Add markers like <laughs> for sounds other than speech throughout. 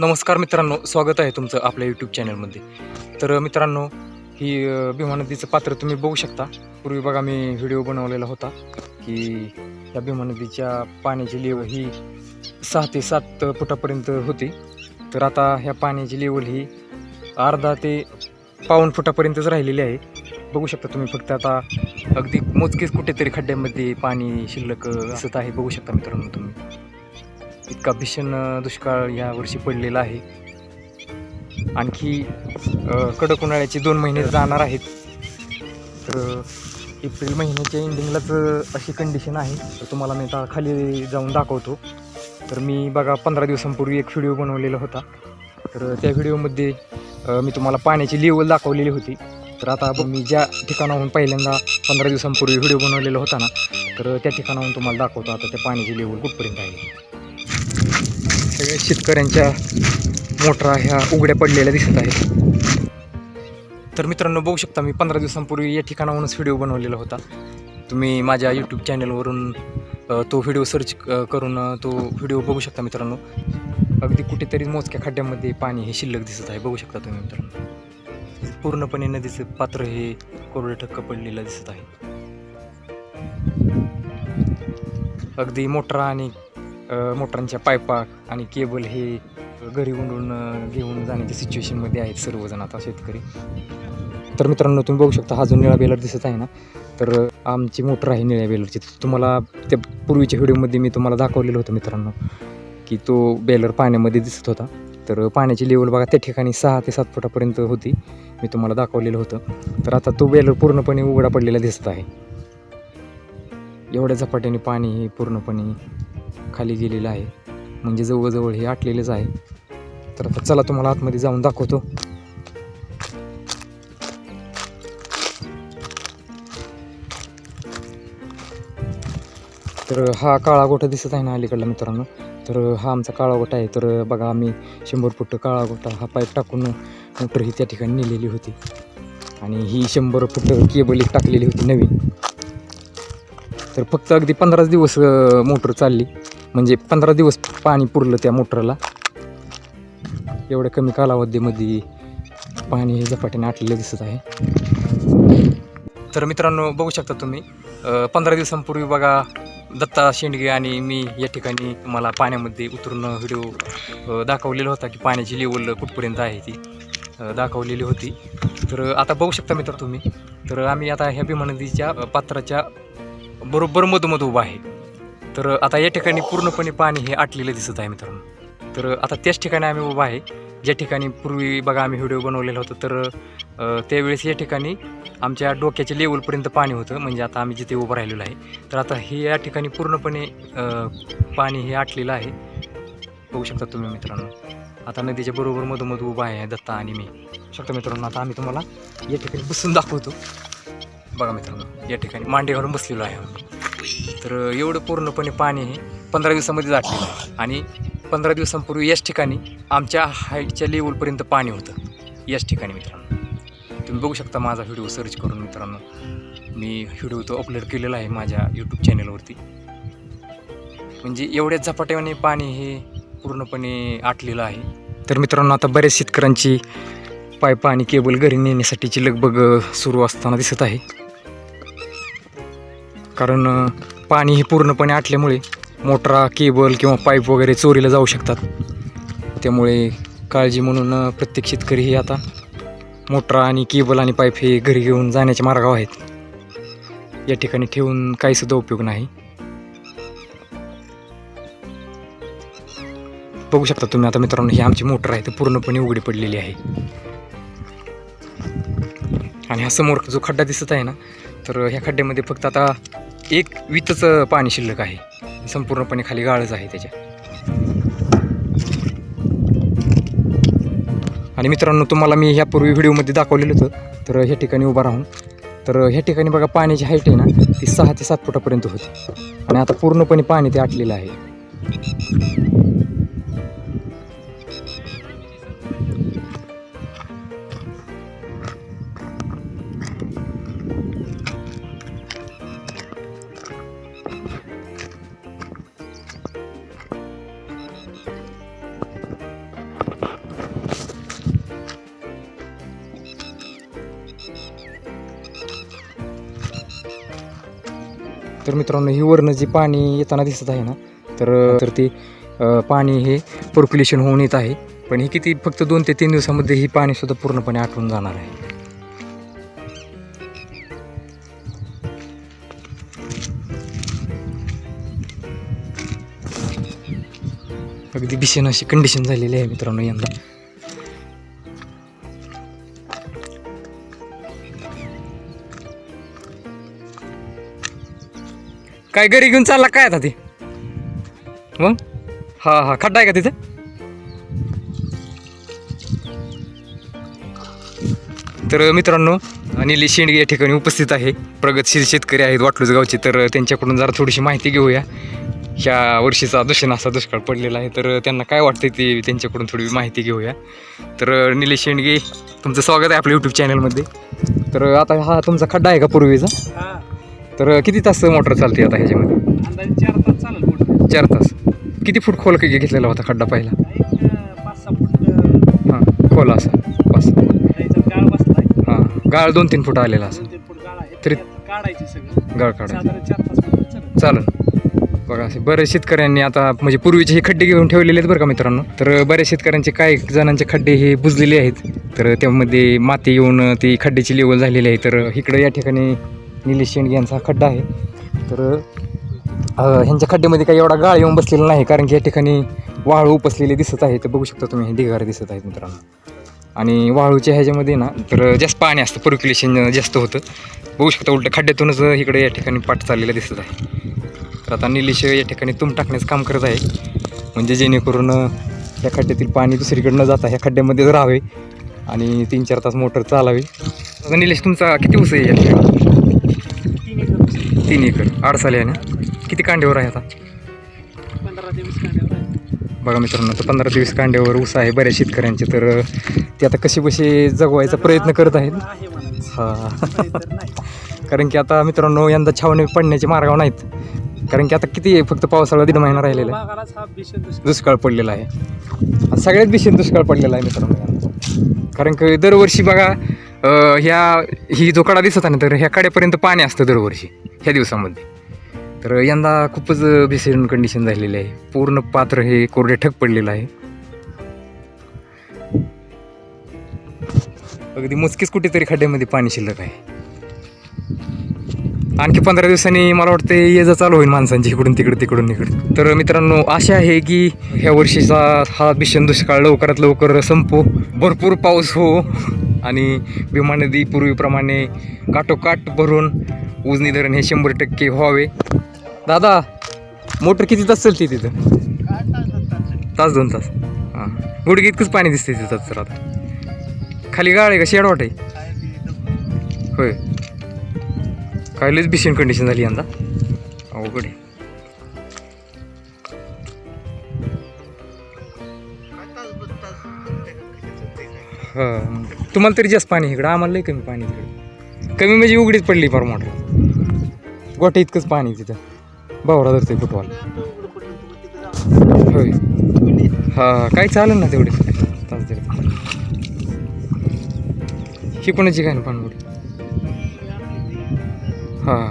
नमस्कार मित्रांनो स्वागत आहे तुमचं आपल्या यूट्यूब चॅनलमध्ये तर मित्रांनो ही भीमा नदीचं पात्र तुम्ही बघू शकता. पूर्वी बघा मी व्हिडिओ बनवलेला होता की या भीमा नदीच्या पाण्याची लेवल ही सहा ते सात फुटापर्यंत होती. तर आता ह्या पाण्याची लेवल ही अर्धा ते पाऊण फुटापर्यंतच राहिलेली आहे. बघू शकता तुम्ही फक्त आता अगदी मोजकेच कुठेतरी खड्ड्यामध्ये पाणी शिल्लक असत दिसत आहे. बघू शकता मित्रांनो तुम्ही. इतका भीषण दुष्काळ यावर्षी पडलेला आहे. आणखी कडक उन्हाळ्याचे दोन महिने जाणार आहेत. तर एप्रिल महिन्याच्या एंडिंगलाच अशी कंडिशन आहे. तर तुम्हाला मी आता खाली जाऊन दाखवतो. तर मी बघा पंधरा दिवसांपूर्वी एक व्हिडिओ बनवलेला होता. तर त्या व्हिडिओमध्ये मी तुम्हाला पाण्याची लेवल दाखवलेली होती. तर आता ब- मी ज्या ठिकाणाहून पहिल्यांदा पंधरा दिवसांपूर्वी व्हिडिओ बनवलेला होता ना तर त्या ठिकाणाहून तुम्हाला दाखवतो. आता त्या पाण्याची लेवल कुठपर्यंत आहे. सगळ्या शेतकऱ्यांच्या मोटरा ह्या उघड्या पडलेल्या दिसत आहेत. तर मित्रांनो बघू शकता मी पंधरा दिवसांपूर्वी या ठिकाणाहूनच व्हिडिओ बनवलेला होता. तुम्ही माझ्या यूट्यूब चॅनलवरून तो व्हिडिओ सर्च करून तो व्हिडिओ बघू शकता मित्रांनो. अगदी कुठेतरी मोजक्या खड्ड्यामध्ये पाणी हे शिल्लक दिसत आहे. बघू शकता तुम्ही मित्रांनो. पूर्णपणे नदीचं पात्र हे कोरडं ठक्क पडलेलं दिसत आहे. अगदी मोटरा आणि मोटरांच्या पायपा आणि केबल हे घरी उंडून घेऊन जाण्याच्या सिच्युएशनमध्ये आहेत सर्वजण आता शेतकरी. तर मित्रांनो तुम्ही बघू शकता हा जो निळा बेलर दिसत आहे ना तर आमची मोटर आहे निळ्या बेलरची. तुम्हाला त्या पूर्वीच्या व्हिडिओमध्ये मी तुम्हाला दाखवलेलं होतं मित्रांनो की तो बेलर पाण्यामध्ये दिसत होता. तर पाण्याची लेवल बघा त्या ठिकाणी सहा ते सात फुटापर्यंत होती. मी तुम्हाला दाखवलेलं होतं. तर आता तो बेलर पूर्णपणे उघडा पडलेला दिसत आहे. एवढ्या झपाट्याने पाणी हे पूर्णपणे खाली गेलेलं आहे. म्हणजे जवळजवळ हे आटलेलंच आहे. तर आता चला तुम्हाला आतमध्ये जाऊन दाखवतो. तर हा काळा गोठा दिसत आहे ना अलीकडला मित्रांनो? तर हा आमचा काळा गोठा आहे. तर बघा आम्ही शंभर फूट काळा गोठा हा पाईप टाकून मोटर ही त्या ठिकाणी नेलेली होती. आणि ही शंभर फूट केबल एक टाकलेली होती नवीन. तर फक्त अगदी पंधराच दिवस मोटर चालली. म्हणजे पंधरा दिवस पाणी पुरलं त्या मोटरला. एवढ्या कमी कालावधीमध्ये पाणी हे झपाट्याने आटलेलं दिसत आहे. तर मित्रांनो बघू शकता तुम्ही पंधरा दिवसांपूर्वी बघा दत्ता शेंडगे आणि मी या ठिकाणी मला पाण्यामध्ये उतरून व्हिडिओ दाखवलेला होता की पाण्याची लेवल कुठपर्यंत आहे ती दाखवलेली होती. तर आता बघू शकता मित्र तुम्ही तर आम्ही आता ह्या भीमा नदीच्या पात्राच्या बरोबर मधोमध उभा आहे. तर आता या ठिकाणी पूर्णपणे पाणी हे आटलेलं दिसत आहे मित्रांनो. तर आता त्याच ठिकाणी आम्ही उभा आहे. ज्या ठिकाणी पूर्वी बघा आम्ही व्हिडिओ बनवलेला होता तर त्यावेळेस या ठिकाणी आमच्या डोक्याच्या लेवलपर्यंत पाणी होतं. म्हणजे आता आम्ही जिथे उभं राहिलेलो आहे. तर आता हे या ठिकाणी पूर्णपणे पाणी हे आटलेलं आहे. बघू शकता तुम्ही मित्रांनो. आता नदीच्या बरोबर मधोमध उभा आहे दत्ता आणि मी. शकता मित्रांनो आता आम्ही तुम्हाला या ठिकाणी बसून दाखवतो. बघा मित्रांनो या ठिकाणी मांडी घालून बसलेलो आहे तर एवढं पूर्णपणे पाणी हे पंधरा दिवसामध्ये आटलेलं आहे आणि पंधरा दिवसांपूर्वी याच ठिकाणी आमच्या हाईटच्या लेवलपर्यंत पाणी होतं. याच ठिकाणी मित्रांनो. तुम्ही बघू शकता माझा व्हिडिओ सर्च करून मित्रांनो. मी व्हिडिओ तो अपलोड केलेला आहे माझ्या यूट्यूब चॅनलवरती म्हणजे एवढ्या झपाट्याने पाणी हे पूर्णपणे आटलेलं आहे. तर मित्रांनो आता बऱ्याच शेतकऱ्यांची पाईप आणि केबल घरी नेण्यासाठीची लगबग सुरू असताना दिसत आहे. कारण पाणी हे पूर्णपणे आटल्यामुळे मोटरा केबल किंवा पाईप वगैरे चोरीला जाऊ शकतात. त्यामुळे काळजी म्हणून प्रत्येक शेतकरी हे आता मोटरा आणि केबल आणि पाईप हे घरी घेऊन जाण्याच्या मार्गावर आहेत. या ठिकाणी ठेवून काहीसुद्धा उपयोग नाही. बघू शकता तुम्ही आता मित्रांनो ही आमची मोटर आहे ती पूर्णपणे उघडी पडलेली आहे. आणि हा समोर जो खड्डा दिसत आहे ना तर ह्या खड्ड्यामध्ये फक्त आता एक वितच पाणी शिल्लक आहे. संपूर्णपणे खाली गाळच आहे त्याच्या. आणि मित्रांनो तुम्हाला मी ह्यापूर्वी व्हिडिओमध्ये दाखवलेलं होतं. तर ह्या ठिकाणी उभा राहून. तर ह्या ठिकाणी बघा पाण्याची हाईट आहे ना ती सहा ते सात फुटापर्यंत होती. आणि आता पूर्णपणे पाणी ते आटलेलं आहे. तर मित्रांनो ही वरनं जे पाणी येताना दिसत आहे ना तर तर ते पाणी हे पर्क्युलेशन होऊन येत आहे. पण हे किती फक्त दोन ते तीन दिवसामध्ये ही पाणीसुद्धा पूर्णपणे आटून जाणार आहे. अगदी भीषण अशी कंडिशन झालेली आहे मित्रांनो यंदा. काय घरी घेऊन चालला काय आता ते? मग? हा हा खड्डा आहे का तिथं? तर मित्रांनो अनिल शेंडगे या ठिकाणी उपस्थित आहे. प्रगतशील शेतकरी आहेत वाटलूज गावचे तर त्यांच्याकडून जरा थोडीशी माहिती घेऊया. ह्या वर्षीचा दुष्ण असा दुष्काळ पडलेला आहे तर त्यांना काय वाटतं ते त्यांच्याकडून थोडी माहिती घेऊया. तर निलेश शेंडगे तुमचं स्वागत आहे आपल्या यूट्यूब चॅनलमध्ये तर आता हा तुमचा खड्डा आहे का पूर्वीचा? तर किती तास मोटर चालते आता ह्याच्यामध्ये? अंदाजे चार तास चालेल मोटर. चार तास. किती फूट खोल काही घेतलेला होता खड्डा पहिला? एक अं, पाच सहा फूट हां खोल असा. गाळ बसलाय. हां गाळ दोन तीन फूट आलेला असा. दोन तीन फूट गाळ आहे. तरी- काढायचे सगळं. गाळ काढायचा. साधारण चार पाच फूट चालेल. चालेल. बघा असे बऱ्याच शेतकऱ्यांनी आता म्हणजे पूर्वीचे हे खड्डे घेऊन ठेवलेले आहेत बरं का मित्रांनो? तर बऱ्याच शेतकऱ्यांचे काही जणांचे खड्डे हे बुजलेले आहेत. तर त्यामध्ये माती येऊन ती खड्ड्याची लेवल झालेली आहे. तर इकडे या ठिकाणी निलेश शेंडगे यांचा हा खड्डा आहे. तर ह्यांच्या खड्ड्यामध्ये काही एवढा गाळ येऊन बसलेला नाही कारण की या ठिकाणी वाळू उपसलेले दिसत आहे तर बघू शकता तुम्ही हे ढिगारे दिसत आहेत मित्रांनो. आणि वाळूच्या ह्याच्यामध्ये ना तर जास्त पाणी असतं पर्क्युलेशन जास्त होतं. बघू शकता उलट खड्ड्यातूनच इकडे या ठिकाणी पाठ चाललेला दिसत आहे. तर आता निलेश या ठिकाणी तुम टाकण्याचं काम करत आहे. म्हणजे जेणेकरून या खड्ड्यातील पाणी दुसरीकडे न जाता ह्या खड्ड्यामध्येच राहावे आणि तीन चार तास मोटर चालावी. निलेश तुमचा किती उस आहे या ठिकाणी? तीन एकर आडसाले आहे ना किती कांड्यावर आहे आता? पंधरा ते वीस कांड्यावर आहे. बघा मित्रांनो तर पंधरा ते वीस कांड्यावर ऊस आहे बऱ्याच शेतकऱ्यांचे तर ते आता कसे बसे जगवायचा प्रयत्न करत आहेत. हा. <laughs> कारण की आता मित्रांनो यंदा छावणी पडण्याचे मार्गावर नाहीत. कारण की आता किती फक्त पावसाळा दीड महिना राहिलेला आहे. हा दुष्काळ. पडलेला आहे. सगळ्यात भीषण दुष्काळ पडलेला आहे मित्रांनो. कारण की दरवर्षी बघा ह्या ही जो कडा दिसत आहे ना तर ह्या कड्यापर्यंत पाणी असतं दरवर्षी. ह्या दिवसामध्ये. तर यंदा खूपच भीषण कंडिशन झालेली आहे. पूर्ण पात्र हे कोरडे ठक पडलेलं आहे. अगदी मोजकीच कुठेतरी खड्ड्यामध्ये पाणी शिल्लक आहे. आणखी पंधरा दिवसांनी मला वाटतं ये जा चालू होईल माणसांची इकडून तिकडे तिकडून इकडे तर मित्रांनो आशा आहे की ह्या वर्षीचा हा भीषण दुष्काळ लवकरात लवकर संपो. भरपूर पाऊस हो. आणि भीमा नदी पूर्वीप्रमाणे काटोकाट भरून उजनी धरण हे शंभर टक्के व्हावे. दादा मोटर किती तास चालते तिथं? तास दोन तास. हां. गुडघे इतकंच पाणी दिसते तिथं तर आता. खाली गाळ आहे का? शेडवाट आहे? होय. काय लयच भीषण कंडिशन झाली यंदा. अवघड आहे. हां. तुम्हाला तरी जास्त पाणी इकडं. आम्हाला लई कमी पाणी तिकडे कमी म्हणजे उघडीच पडली फार मोठं. गोठे इतकंच पाणी आहे तिथं. भावरा धरते फुटवाल होय. हां काय चालेल ना तेवढे. तास दीड ही कोणाची काय ना पाणबुडी हां.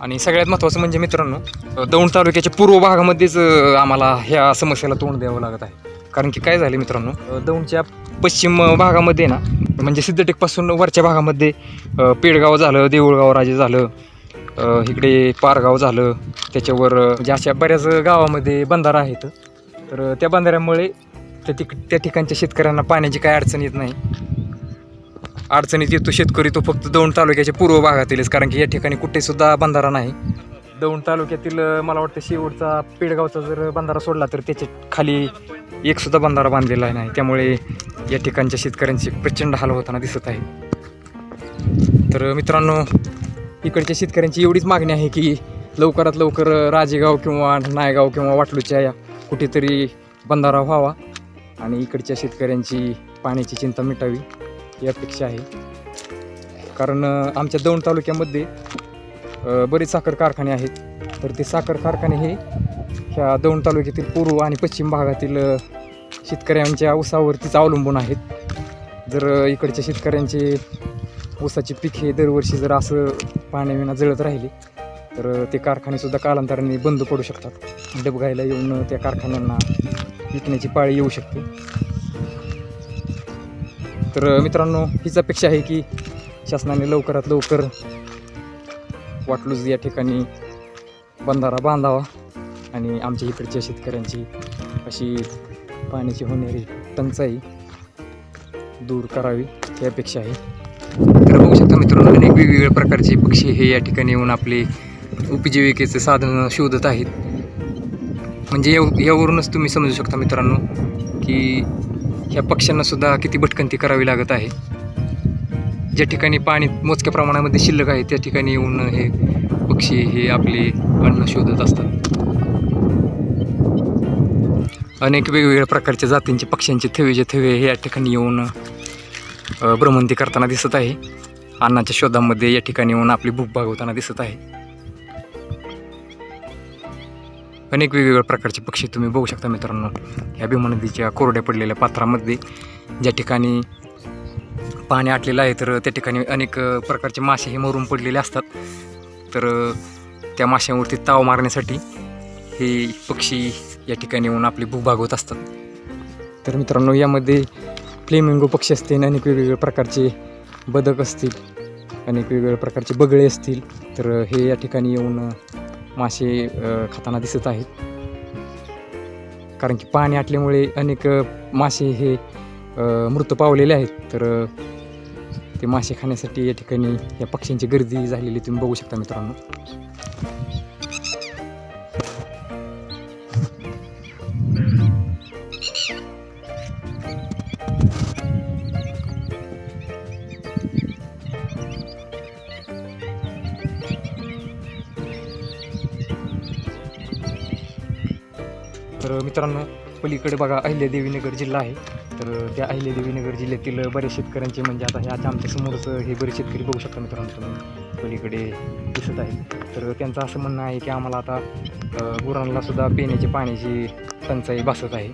आणि सगळ्यात महत्त्वाचं म्हणजे मित्रांनो दौंड तालुक्याच्या पूर्व भागामध्येच आम्हाला ह्या समस्येला तोंड द्यावं लागत आहे. कारण की काय झालं मित्रांनो दौंडच्या पश्चिम भागामध्ये ना म्हणजे सिद्धटेकपासून वरच्या भागामध्ये पेडगाव झालं देऊळगाव राजे झालं इकडे पारगाव झालं त्याच्यावर म्हणजे अशा बऱ्याच गावामध्ये बंधारा आहेत. तर त्या बंधाऱ्यामुळे त्या ठिक त्या ठिकाणच्या शेतकऱ्यांना पाण्याची काय अडचण येत नाही. अडचणीत येतो शेतकरी तो फक्त दौंड तालुक्याच्या पूर्व भागातीलच कारण की या ठिकाणी कुठेसुद्धा बंधारा नाही. दौंड तालुक्यातील मला वाटतं शेवटचा पेडगावचा जर बंधारा सोडला तर त्याच्याखाली एकसुद्धा बंधारा बांधलेला नाही. त्यामुळे या ठिकाणच्या शेतकऱ्यांचे प्रचंड हाल होताना दिसत आहे. तर मित्रांनो इकडच्या शेतकऱ्यांची एवढीच मागणी आहे की लवकरात लवकर राजेगाव किंवा नायगाव किंवा वाटलूच्या या कुठेतरी बंधारा व्हावा आणि इकडच्या शेतकऱ्यांची पाण्याची चिंता मिटावी ही अपेक्षा आहे. कारण आमच्या दौंड तालुक्यामध्ये बरेच साखर कारखाने आहेत. तर ते साखर कारखाने हे ह्या दौंड तालुक्यातील पूर्व आणि पश्चिम भागातील शेतकऱ्यांच्या ऊसावरतीच अवलंबून आहेत. जर इकडच्या शेतकऱ्यांचे ऊसाचे पीक हे दरवर्षी जर असं पाण्याविना जळत राहिले तर ते कारखानेसुद्धा कालांतराने बंद पडू शकतात. डबघायला येऊन त्या कारखान्यांना विकण्याची पाळी येऊ शकते. तर मित्रांनो हीच अपेक्षा आहे की शासनाने लवकरात लवकर वाटलूज या ठिकाणी बंधारा बांधावा आणि आमच्या इकडच्या शेतकऱ्यांची अशी पाण्याची होणारी टंचाई दूर करावी ही अपेक्षा आहे. तर बघू शकता मित्रांनो अनेक वेगवेगळ्या प्रकारचे पक्षी हे या ठिकाणी येऊन आपले उपजीविकेचे साधन शोधत आहेत. म्हणजे या यावरूनच तुम्ही समजू शकता मित्रांनो की ह्या पक्ष्यांनासुद्धा किती भटकंती करावी लागत आहे. ज्या ठिकाणी पाणी मोजक्या प्रमाणामध्ये शिल्लक आहे त्या ठिकाणी येऊन हे पक्षी हे आपले अन्न शोधत असतात. अनेक वेगवेगळ्या प्रकारच्या जातींचे पक्ष्यांचे थवे थवे हे या ठिकाणी येऊन भ्रमंती करताना दिसत आहे. अन्नाच्या शोधामध्ये या ठिकाणी येऊन आपली भूक भागवताना दिसत आहे. अनेक वेगवेगळ्या प्रकारचे पक्षी तुम्ही बघू शकता मित्रांनो. या भीमा नदीच्या कोरड्या पडलेल्या पात्रामध्ये ज्या ठिकाणी पाणी आटलेलं आहे तर त्या ठिकाणी अनेक प्रकारचे मासे हे मरून पडलेले असतात. तर त्या माशांवरती ताव मारण्यासाठी हे पक्षी या ठिकाणी येऊन आपली भूक भागवत असतात. तर मित्रांनो यामध्ये फ्लेमिंगो पक्षी असतील अनेक वेगवेगळ्या प्रकारचे बदक असतील अनेक वेगवेगळ्या प्रकारचे बगळे असतील तर हे या ठिकाणी येऊन मासे खाताना दिसत आहेत. कारण की पाणी आटल्यामुळे अनेक मासे हे मृत पावलेले आहेत. तर ते मासे खाण्यासाठी या ठिकाणी या पक्ष्यांची गर्दी झालेली तुम्ही बघू शकता मित्रांनो. तर मित्रांनो पलीकडे बघा अहिल्यादेवीनगर जिल्हा आहे. तर त्या अहिल्यादेवीनगर जिल्ह्यातील बऱ्याच शेतकऱ्यांचे म्हणजे आता हे आता आमच्या समोरच हे बरेच शेतकरी बघू शकता मित्रांनो तुम्ही. पलीकडे दिसत आहे तर त्यांचं असं म्हणणं आहे की आम्हाला आता गुरांनासुद्धा गुरांना सुद्धा पिण्याची पाण्याची टंचाई भासत आहे.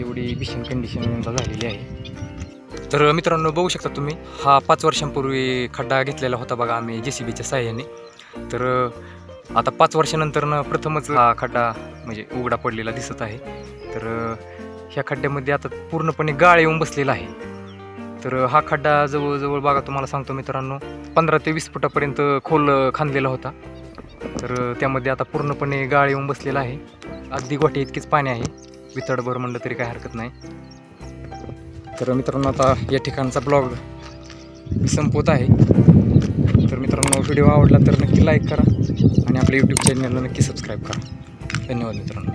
एवढी भीषण कंडिशन यंदा झालेली आहे. तर मित्रांनो बघू शकता तुम्ही हा पाच वर्षांपूर्वी खड्डा घेतलेला होता बघा आम्ही जे सी बीच्या साह्याने तर आता पाच वर्षानंतरनं प्रथमच हा खड्डा म्हणजे उघडा पडलेला दिसत आहे. तर ह्या खड्ड्यामध्ये आता पूर्णपणे गाळ येऊन बसलेला आहे. तर हा खड्डा जवळजवळ बघा तुम्हाला सांगतो मित्रांनो पंधरा ते वीस फुटापर्यंत खोल खांदलेला होता. तर त्यामध्ये आता पूर्णपणे गाळ येऊन बसलेला आहे. अगदी गोटे इतकीच पाणी आहे. वितडभर म्हणलं तरी काही हरकत नाही. तर मित्रांनो आता या ठिकाणचा ब्लॉग संपवत आहे. तर मित्रांनो व्हिडिओ आवडला तर नक्की लाईक करा आणि आपल्या यूट्यूब चॅनलला नक्की सबस्क्राईब करा. धन्यवाद मित्रांनो.